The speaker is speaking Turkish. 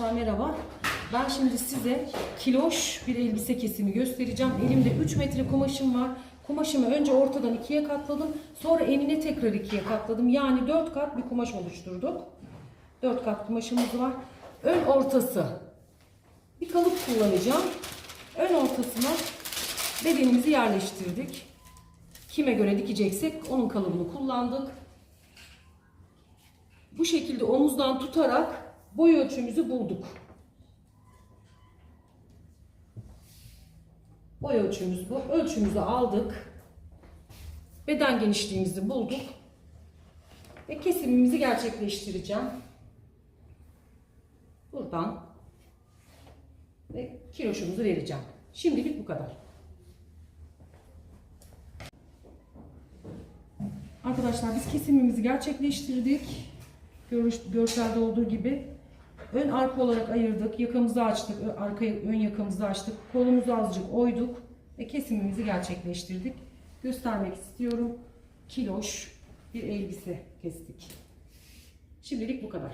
Merhaba. Ben şimdi size kiloş bir elbise kesimi göstereceğim. Elimde 3 metre kumaşım var. Kumaşımı önce ortadan ikiye katladım. Sonra enine tekrar ikiye katladım. Yani 4 kat bir kumaş oluşturduk. 4 kat kumaşımız var. Ön ortası. Bir kalıp kullanacağım. Ön ortasına bedenimizi yerleştirdik. Kime göre dikeceksek onun kalıbını kullandık. Bu şekilde omuzdan tutarak boy ölçümüzü bulduk. Boy ölçümüz bu. Ölçümüzü aldık. Beden genişliğimizi bulduk. Ve kesimimizi gerçekleştireceğim. Buradan ve kiloşumuzu vereceğim. Şimdilik bu kadar. Arkadaşlar biz kesimimizi gerçekleştirdik. Görüş, görselde olduğu gibi. Ön arka olarak ayırdık. Yakamızı açtık. Arka ön yakamızı açtık. Kolumuzu azıcık oyduk. Ve kesimimizi gerçekleştirdik. Göstermek istiyorum. Kiloş bir elbise kestik. Şimdilik bu kadar.